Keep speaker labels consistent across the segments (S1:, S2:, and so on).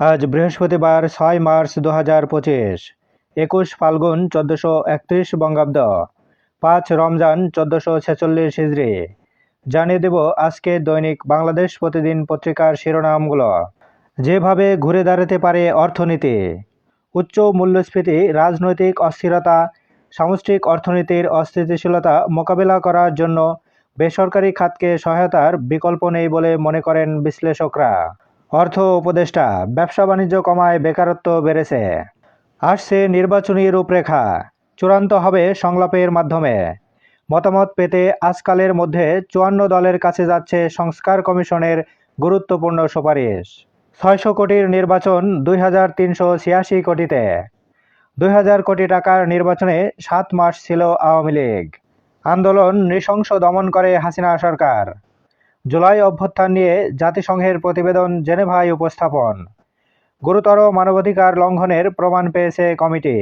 S1: আজ বৃহস্পতিবার ছয় মার্চ দু হাজার পঁচিশ। একুশ ফাল্গুন চোদ্দোশো একত্রিশ বঙ্গাব্দ। পাঁচ রমজান চোদ্দোশো ছেচল্লিশ হিজড়ি জানিয়ে দেব আজকে দৈনিক বাংলাদেশ প্রতিদিন পত্রিকার শিরোনামগুলো। যেভাবে ঘুরে দাঁড়াতে পারে অর্থনীতি। উচ্চ মূল্যস্ফীতি, রাজনৈতিক অস্থিরতা, সামষ্টিক অর্থনীতির অস্থিতিশীলতা মোকাবেলা করার জন্য বেসরকারি খাতকে সহায়তার বিকল্প নেই বলে মনে করেন বিশ্লেষকরা। অর্থ উপদেষ্টা, ব্যবসা বাণিজ্য কমায় বেকারত্ব বেড়েছে। আসছে নির্বাচনী রূপরেখা। চূড়ান্ত হবে সংলাপের মাধ্যমে। মতামত পেতে আজকালের মধ্যে চুয়ান্ন দলের কাছে যাচ্ছে সংস্কার কমিশনের গুরুত্বপূর্ণ সুপারিশ। ছয়শো কোটির নির্বাচন দুই হাজার তিনশো ছিয়াশি কোটিতে। দুই হাজার কোটি টাকার নির্বাচনে সাত মাস ছিল আওয়ামী লীগ। আন্দোলন নৃশংস দমন করে হাসিনা সরকার। জুলাই অভ্যুত্থান নিয়ে জাতিসংঘের প্রতিবেদন জেনেভায় উপস্থাপন। গুরুতর মানবাধিকার লঙ্ঘনের প্রমাণ পেয়েছে কমিটি।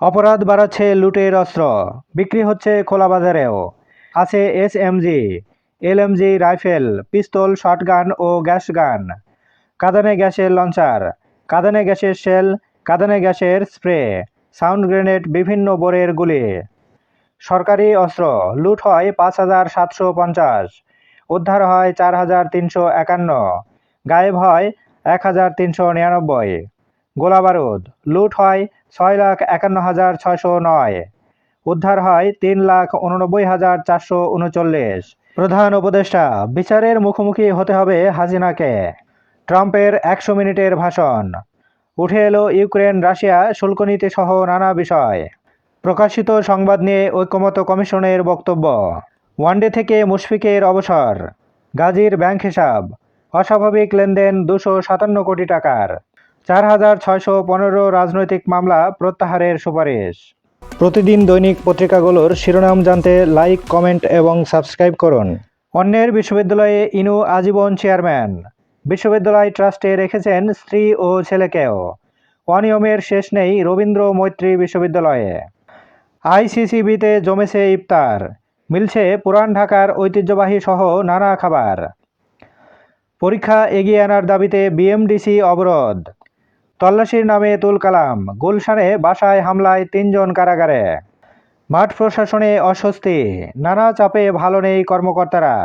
S1: অপরাধ বাড়াচ্ছে লুটের অস্ত্র, বিক্রি হচ্ছে খোলা বাজারেও। আছে S MG LMG rifle, pistol, shotgun ও গ্যাস গান। কাঁদানে গ্যাসের লঞ্চার, কাঁদানে গ্যাসের শেল, কাঁদানে গ্যাসের স্প্রে, সাউন্ড গ্রেনেড বিভিন্ন বোরের গুলি। সরকারি অস্ত্র, লুট হয় পাঁচ হাজার সাতশো পঞ্চাশ। উদ্ধার হয় চার হাজার তিনশো একান্ন। গায়েব হয় এক হাজার তিনশো নিরানব্বই। গোলাবারুদ, লুট হয় ছয় লাখ একান্ন হাজার ছয়শো নয়। উদ্ধার হয় তিন লাখ উননব্বই হাজার চারশো উনচল্লিশ। প্রধান উপদেষ্টা, বিচারের মুখোমুখি হতে হবে হাসিনাকে। ট্রাম্পের একশো মিনিটের ভাষণ। উঠে এলো ইউক্রেন, রাশিয়া, শুল্ক নীতি সহ নানা বিষয়। প্রকাশিত সংবাদ নিয়ে ঐক্যমত কমিশনের বক্তব্য। ওয়ানডে থেকে মুশফিকের অবসর। গাজীর ব্যাংক হিসাব। অস্বাভাবিক লেনদেন দুশো সাতান্ন কোটি টাকার। চার হাজার ছয়শো পনেরো রাজনৈতিক মামলা প্রত্যাহারের সুপারিশ। প্রতিদিন দৈনিক পত্রিকাগুলোর শিরোনাম জানতে লাইক, কমেন্ট এবং সাবস্ক্রাইব করুন। অন্যের বিশ্ববিদ্যালয়ে ইনু আজীবন চেয়ারম্যান। বিশ্ববিদ্যালয় ট্রাস্টে রেখেছেন স্ত্রী ও ছেলেকেও। অনিয়মের শেষ নেই রবীন্দ্র মৈত্রী বিশ্ববিদ্যালয়ে। আইসিসিবিতে জমেছে ইফতার। মিলছে পুরান ঢাকার ঐতিহ্যবাহী সহ নানা খাবার। পরীক্ষা এগিয়ে আনার দাবিতে বিএমডিসি অবরোধ। তল্লাশির নামে তুল কালাম, গুলশানে বাসায় হামলায় তিনজন কারাগারে। মাঠ প্রশাসনে অস্বস্তি, নানা চাপে ভালো নেই কর্মকর্তারা।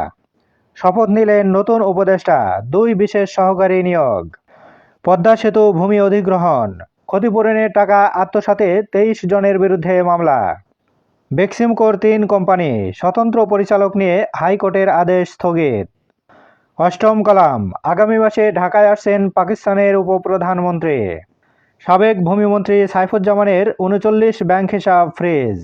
S1: শপথ নিলেন নতুন উপদেষ্টা, দুই বিশেষ সহকারী নিয়োগ। পদ্মা সেতু ভূমি অধিগ্রহণ, ক্ষতিপূরণের টাকা আত্মসাতে তেইশ জনের বিরুদ্ধে মামলা। বেক্সিমকোর তিন কোম্পানি, স্বতন্ত্র পরিচালক নিয়ে হাইকোর্টের আদেশ স্থগিত। অষ্টম কালাম, আগামী মাসে ঢাকায় আসছেন পাকিস্তানের উপপ্রধানমন্ত্রী। সাবেক ভূমিমন্ত্রী সাইফুজ্জামানের উনচল্লিশ ব্যাংক হিসাব ফ্রিজ।